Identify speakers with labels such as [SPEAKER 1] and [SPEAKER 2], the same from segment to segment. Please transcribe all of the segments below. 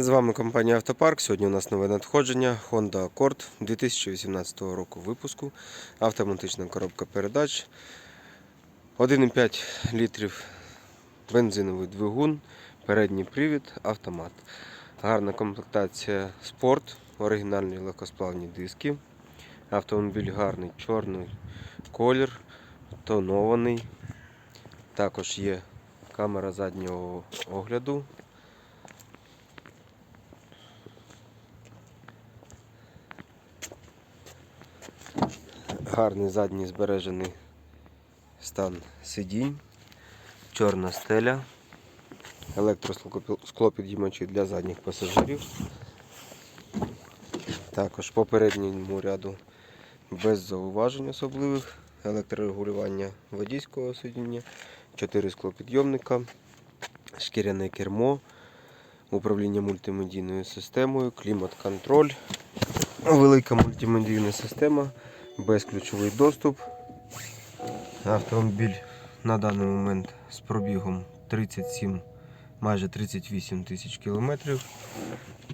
[SPEAKER 1] З вами компанія Автопарк. Сьогодні у нас нове надходження Honda Accord 2018 року випуску. Автоматична коробка передач. 1,5 літрів бензиновий двигун, передній привід, автомат. Гарна комплектація спорт, оригінальні легкосплавні диски. Автомобіль гарний, чорний колір, тонований. Також є камера заднього огляду. Гарний задній збережений стан сидінь, чорна стеля, електросклопідіймачі для задніх пасажирів. Також по передньому ряду без зауважень особливих, електрорегулювання водійського сидіння, 4 склопідйомника, шкіряне кермо, управління мультимедійною системою, клімат-контроль, велика мультимедійна система безключовий доступ. Автомобіль на даний момент з пробігом 37, майже 38 тисяч кілометрів.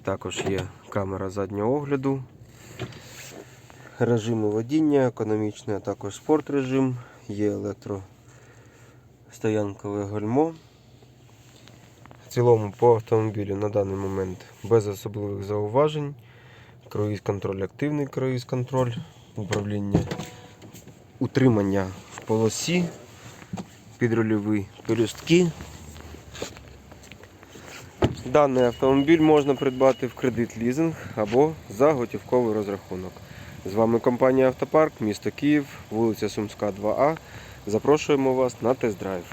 [SPEAKER 1] Також є камера заднього огляду, режими водіння, економічний, а також спорт режим, є електростоянкове гальмо. В цілому по автомобілю на даний момент без особливих зауважень. Круїз контроль активний круїз контроль управління утримання в полосі, підрульові пелюстки. Даний автомобіль можна придбати в кредит лізинг або за готівковий розрахунок. З вами компанія Автопарк, місто Київ, вулиця Сумська, 2А. Запрошуємо вас на тест-драйв.